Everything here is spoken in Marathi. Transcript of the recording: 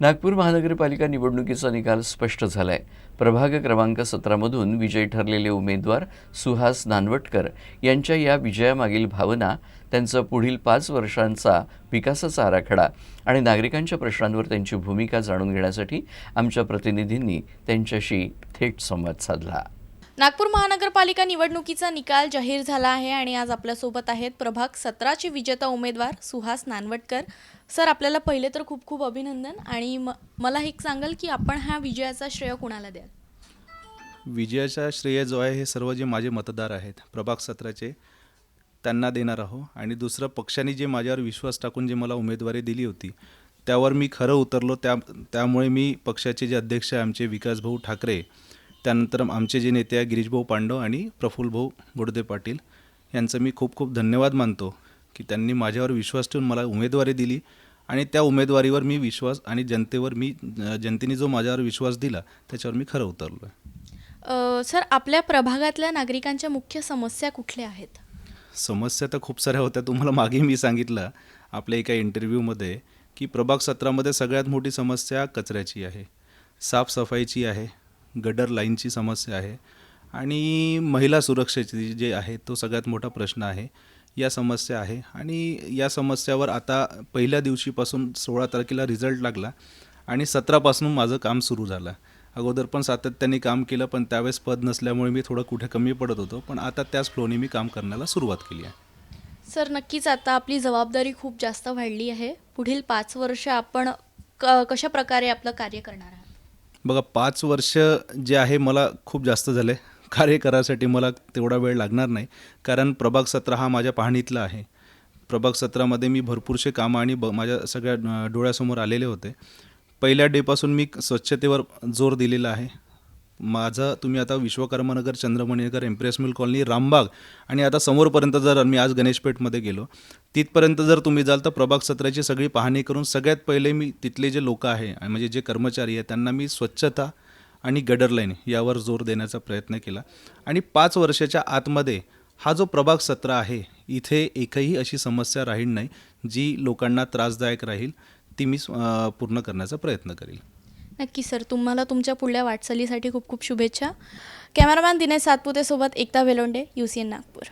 नागपूर महानगरपालिका निवडणुकीचा निकाल स्पष्ट झालाय. प्रभाग क्रमांक सतरामधून विजयी ठरलेले उमेदवार सुहास नानवटकर यांच्या या विजयामागील भावना त्यांचा पुढील पाच वर्षांचा विकासाचा आराखडा आणि नागरिकांच्या प्रश्नांवर त्यांची भूमिका जाणून घेण्यासाठी आमच्या प्रतिनिधींनी त्यांच्याशी थेट संवाद साधला. नागपूर महानगरपालिका निवडणुकीचा निकाल जाहीर झाला आहे आणि आज आपल्यासोबत आहेत प्रभाग सतराचे विजेता उमेदवार सुहास नानवटकर. सर आपल्याला पहिले तर खूप खूप अभिनंदन आणि म मला एक सांगाल की आपण हा विजयाचा श्रेय कुणाला द्याल? विजयाचा श्रेय जो आहे हे सर्व जे माझे मतदार आहेत प्रभाग सत्राचे त्यांना देणार आहो. आणि दुसरं पक्षाने जे माझ्यावर विश्वास टाकून जे मला उमेदवारी दिली होती त्यावर मी खरं उतरलो. त्या त्यामुळे मी पक्षाचे जे अध्यक्ष आहे आमचे विकासभाऊ ठाकरे त्यानंतर आमचे जे नेते आहे गिरीशभाऊ पांडव आणि प्रफुल्लभाऊ बोडदे पाटील यांचं मी खूप खूप धन्यवाद मानतो की त्यांनी माझ्यावर विश्वास ठेवून मला उमेदवारी दिली आणि त्या उमेदवारीवर मी विश्वास आणि जनतेवर मी जनतेने जो माझ्यावर विश्वास दिला त्याच्यावर मी खरं उतरलो आहे सर आपल्या प्रभागातल्या नागरिकांच्या मुख्य समस्या कुठल्या आहेत? समस्या तर खूप साऱ्या होत्या. तुम्हाला मागे मी सांगितलं आपल्या एका इंटरव्ह्यूमध्ये की प्रभाग सत्रामध्ये सगळ्यात मोठी समस्या कचऱ्याची आहे. साफसफाईची आहे. गडर लाईनची समस्या आहे. आणि महिला सुरक्षेची जे आहे तो सगळ्यात मोठा प्रश्न आहे. या समस्या आहे. आणि या समस्यावर आता पहिल्या दिवशीपासून सोळा तारखेला रिझल्ट लागला आणि सतरापासून माझं काम सुरू झालं. अगोदर पण सातत्याने काम केलं पण त्यावेळेस पद नसल्यामुळे मी थोडं कुठे कमी पडत होतो. पण आता त्याच फ्लोने मी काम करण्याला सुरुवात केली आहे. सर नक्कीच आता आपली जबाबदारी खूप जास्त वाढली आहे. पुढील पाच वर्ष आपण क कशा प्रकारे आपलं कार्य करणार बघा पाच वर्ष जे आहे मला खूप जास्त झाले. कार्य करायसाठी मला तेवढा वेळ लागणार नाही. कारण प्रभाग सतरा हा माझ्या पाहणीतला आहे. प्रभाग सत्रामध्ये मी भरपूरसे कामं आणि ब माझ्या सगळ्या डोळ्यासमोर आलेले होते. पहिल्या डेपासून मी स्वच्छतेवर जोर दिलेला आहे. माझं तुम्ही आता Vishwakarmanagar Chandramaninagar Empress Mill colony Rambagh आणि आता समोरपर्यंत जर मी आज गणेशपेठमध्ये गेलो तिथपर्यंत जर तुम्ही जाल तर प्रभाग सत्राची सगळी पाहणी करून सगळ्यात पहिले मी तिथले जे लोक आहे आणि म्हणजे जे कर्मचारी आहे त्यांना मी स्वच्छता आणि गडर लाईन यावर जोर देण्याचा प्रयत्न केला. आणि पाच वर्षाच्या आतमध्ये हा जो प्रभाग सत्र आहे इथे एकही अशी समस्या राहील नाही जी लोकांना त्रासदायक राहील ती मी पूर्ण करण्याचा प्रयत्न करेल. नक्की सर तुम्हाला तुमच्या पुढल्या वाटचालीसाठी खूप खूप शुभेच्छा. Cameraman Dinesh सातपुतेसोबत Ekta Velonde U C N Nagpur.